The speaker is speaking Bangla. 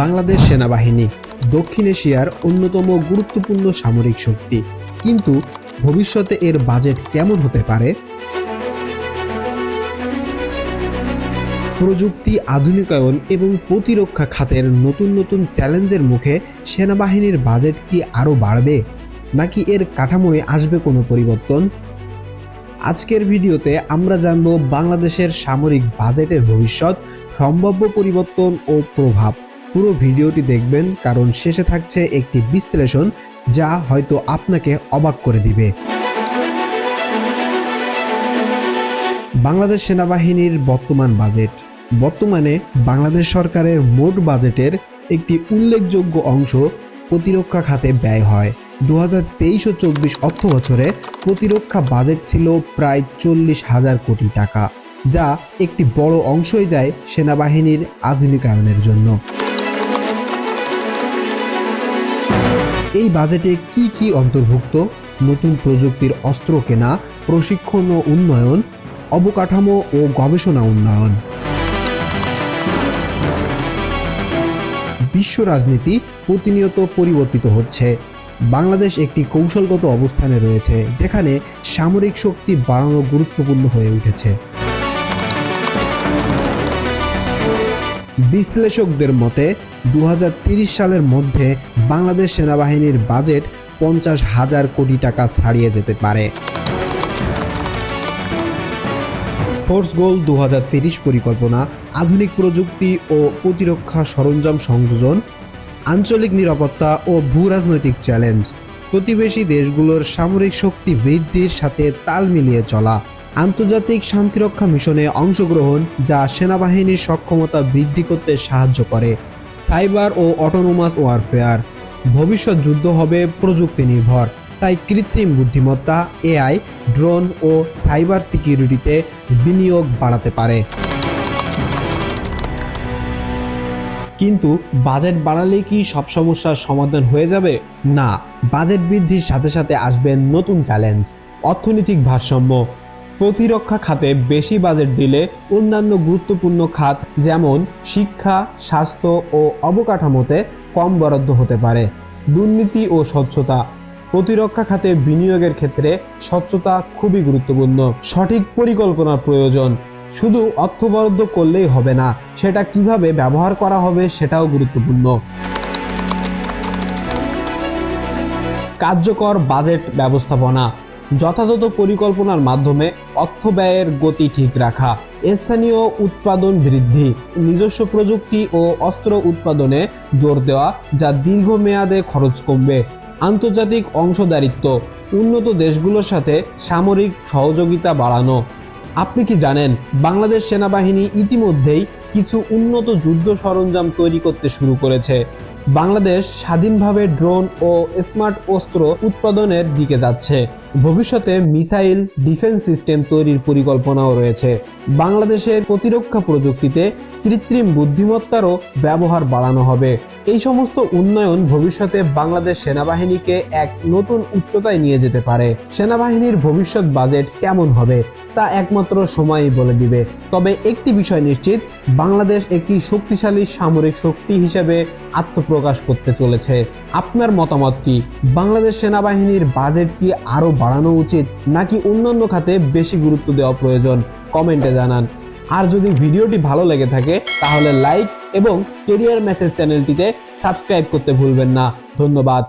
বাংলাদেশ সেনাবাহিনী, দক্ষিণ এশিয়ার অন্যতম গুরুত্বপূর্ণ সামরিক শক্তি। কিন্তু ভবিষ্যতে এর বাজেট কেমন হতে পারে? প্রযুক্তি আধুনিকায়ন এবং প্রতিরক্ষা খাতের নতুন নতুন চ্যালেঞ্জের মুখে সেনাবাহিনীর বাজেট কি আরও বাড়বে? নাকি এর কাঠামোয় আসবে কোনো পরিবর্তন? আজকের ভিডিওতে আমরা জানব বাংলাদেশের সামরিক বাজেটের ভবিষ্যৎ, সম্ভাব্য পরিবর্তন ও প্রভাব। পুরো ভিডিওটি দেখবেন কারণ শেষে থাকছে একটি বিশ্লেষণ যা হয়তো আপনাকে অবাক করে দিবে। বাংলাদেশ সেনাবাহিনীর বর্তমান বাজেট। বর্তমানে বাংলাদেশ সরকারের মোট বাজেটের একটি উল্লেখযোগ্য অংশ প্রতিরক্ষা খাতে ব্যয় হয়। দু হাজার তেইশ ও চব্বিশ অর্থ বছরে প্রতিরক্ষা বাজেট ছিল প্রায় চল্লিশ হাজার কোটি টাকা, যা একটি বড় অংশই যায় সেনাবাহিনীর আধুনিকায়নের জন্য। এই বাজেটে কি কি অন্তর্ভুক্ত? নতুন প্রযুক্তির অস্ত্র কেনা, প্রশিক্ষণ ও উন্নয়ন, অবকাঠামো ও গবেষণা উন্নয়ন। বিশ্ব রাজনীতি প্রতিনিয়ত পরিবর্তিত হচ্ছে। বাংলাদেশ একটি কৌশলগত অবস্থানে রয়েছে, যেখানে সামরিক শক্তি বাড়ানো গুরুত্বপূর্ণ হয়ে উঠেছে। বিশ্লেষকদের মতে দু সালের মধ্যে বাংলাদেশ সেনাবাহিনীর বাজেট পঞ্চাশ হাজার কোটি টাকা ছাড়িয়ে যেতে পারে। ফোর্স গোল দু পরিকল্পনা, আধুনিক প্রযুক্তি ও প্রতিরক্ষা সরঞ্জাম সংযোজন, আঞ্চলিক নিরাপত্তা ও ভূ রাজনৈতিক চ্যালেঞ্জ। প্রতিবেশী দেশগুলোর সামরিক শক্তি বৃদ্ধির সাথে তাল মিলিয়ে চলা। আন্তর্জাতিক শান্তিরক্ষা মিশনে অংশগ্রহণ, যা সেনাবাহিনীর সক্ষমতা বৃদ্ধি করতে সাহায্য করে। সাইবার ও অটোনোমাস ওয়ারফেয়ার। ভবিষ্যৎ যুদ্ধ হবে প্রযুক্তি নির্ভর তাই কৃত্রিম বুদ্ধিমত্তা, এআই, ড্রোন ও সাইবার সিকিউরিটিতে বিনিয়োগ বাড়াতে পারে। কিন্তু বাজেট বাড়ালে কি সব সমস্যার সমাধান হয়ে যাবে? না, বাজেট বৃদ্ধির সাথে সাথে আসবে নতুন চ্যালেঞ্জ, অর্থনৈতিক ভারসাম্য। প্রতিরক্ষা খাতে বেশি বাজেট দিলে অন্যান্য গুরুত্বপূর্ণ খাত যেমন শিক্ষা, স্বাস্থ্য ও অবকাঠামোতে কম বরাদ্দ হতে পারে। দুর্নীতি ও স্বচ্ছতা। প্রতিরক্ষা খাতে বিনিয়োগের ক্ষেত্রে স্বচ্ছতা খুবই গুরুত্বপূর্ণ। সঠিক পরিকল্পনার প্রয়োজন। শুধু অর্থ বরাদ্দ করলেই হবে না, সেটা কীভাবে ব্যবহার করা হবে সেটাও গুরুত্বপূর্ণ। কার্যকর বাজেট ব্যবস্থাপনা। যথাযথ পরিকল্পনার মাধ্যমে অর্থ ব্যয়ের গতি ঠিক রাখা, স্থানীয় উৎপাদন বৃদ্ধি, নিজস্ব প্রযুক্তি ও অস্ত্র উৎপাদনে জোর দেওয়া যা দীর্ঘমেয়াদে খরচ কমবে। আন্তর্জাতিক অংশদারিত্ব, উন্নত দেশগুলোর সাথে সামরিক সহযোগিতা বাড়ানো। আপনি কি জানেন, বাংলাদেশ সেনাবাহিনী ইতিমধ্যেই কিছু উন্নত যুদ্ধ সরঞ্জাম তৈরি করতে শুরু করেছে। বাংলাদেশ স্বাধীনভাবে ড্রোন ও স্মার্ট অস্ত্র উৎপাদনের দিকে যাচ্ছে। ভবিষ্যতে মিসাইল ডিফেন্স সিস্টেম তৈরির পরিকল্পনাও রয়েছে। বাংলাদেশের প্রতিরক্ষা প্রযুক্তিতে কৃত্রিম বুদ্ধিমত্তারও ব্যবহার বাড়ানো হবে। এই সমস্ত উন্নয়ন ভবিষ্যতে বাংলাদেশ সেনাবাহিনীকে এক নতুন উচ্চতায় নিয়ে যেতে পারে। সেনাবাহিনীর ভবিষ্যৎ বাজেট কেমন হবে, তা একমাত্র সময়ই বলে দিবে। তবে একটি বিষয় নিশ্চিত, বাংলাদেশ একটি শক্তিশালী সামরিক শক্তি হিসেবে আত্মপ্রকাশ করতে চলেছে। আপনার মতামত কি? বাংলাদেশ সেনাবাহিনীর বাজেট কি আরও বাড়ানো উচিত নাকি অন্যান্য খাতে বেশি গুরুত্ব দেওয়া প্রয়োজন? কমেন্টে জানান। আর যদি ভিডিওটি ভালো লেগে থাকে, তাহলে লাইক এবং কেরিয়ার মেসেজ চ্যানেলটিতে সাবস্ক্রাইব করতে ভুলবেন না। ধন্যবাদ।